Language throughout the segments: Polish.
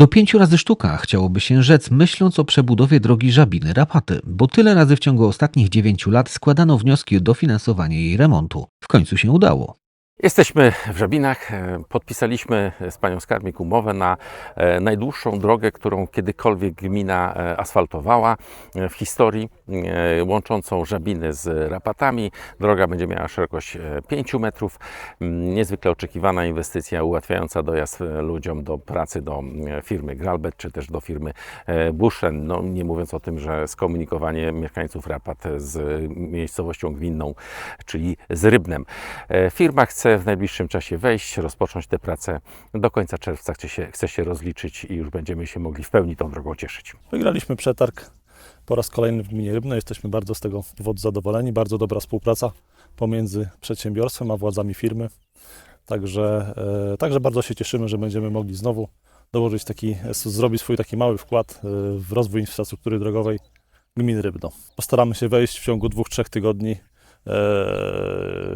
Do pięciu razy sztuka chciałoby się rzec, myśląc o przebudowie drogi Żabiny-Rapaty, bo tyle razy w ciągu ostatnich dziewięciu lat składano wnioski o dofinansowanie jej remontu. W końcu się udało. Jesteśmy w Żabinach. E, Podpisaliśmy z panią skarbnik umowę na e, najdłuższą drogę, którą kiedykolwiek gmina e, asfaltowała w historii, łączącą Żabiny z Rapatami. Droga będzie miała szerokość e, 5 metrów. Mm, Niezwykle oczekiwana inwestycja ułatwiająca dojazd ludziom do pracy do firmy Gralbet czy też do firmy Bushen. No, nie mówiąc o tym, że skomunikowanie mieszkańców Rapat z miejscowością gminną, czyli z Rybnem. Firma chce w najbliższym czasie wejść, rozpocząć te prace. Do końca czerwca chce się, chce się rozliczyć i już będziemy się mogli w pełni tą drogą cieszyć. Wygraliśmy przetarg po raz kolejny w gminie Rybno. Jesteśmy bardzo z tego powodu zadowoleni. Bardzo dobra współpraca pomiędzy przedsiębiorstwem a władzami firmy. Także, e, także bardzo się cieszymy, że będziemy mogli znowu dołożyć taki, zrobić swój taki mały wkład e, w rozwój infrastruktury drogowej gminy Rybno. Postaramy się wejść w ciągu dwóch, trzech tygodni,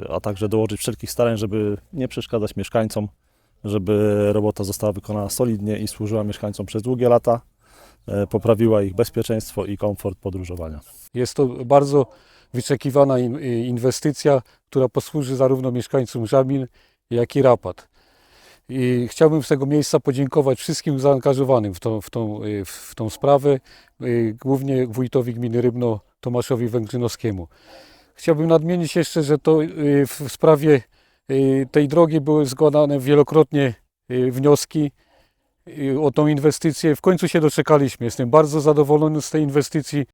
a także dołożyć wszelkich starań, żeby nie przeszkadzać mieszkańcom, żeby robota została wykonana solidnie i służyła mieszkańcom przez długie lata e, poprawiła ich bezpieczeństwo i komfort podróżowania. Jest to bardzo wyczekiwana y, inwestycja, która posłuży zarówno mieszkańcom Żabin, jak i Rapat. I chciałbym z tego miejsca podziękować wszystkim zaangażowanym w tą, w tą, w tą sprawę, głównie wójtowi gminy Rybno Tomaszowi Węgrzynowskiemu. Chciałbym nadmienić jeszcze, że to y, w sprawie y, tej drogi były składane wielokrotnie y, wnioski o tą inwestycję. W końcu się doczekaliśmy. Jestem bardzo zadowolony z tej inwestycji.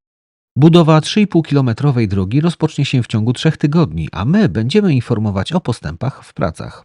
Budowa 3,5-kilometrowej drogi rozpocznie się w ciągu trzech tygodni, a my będziemy informować o postępach w pracach.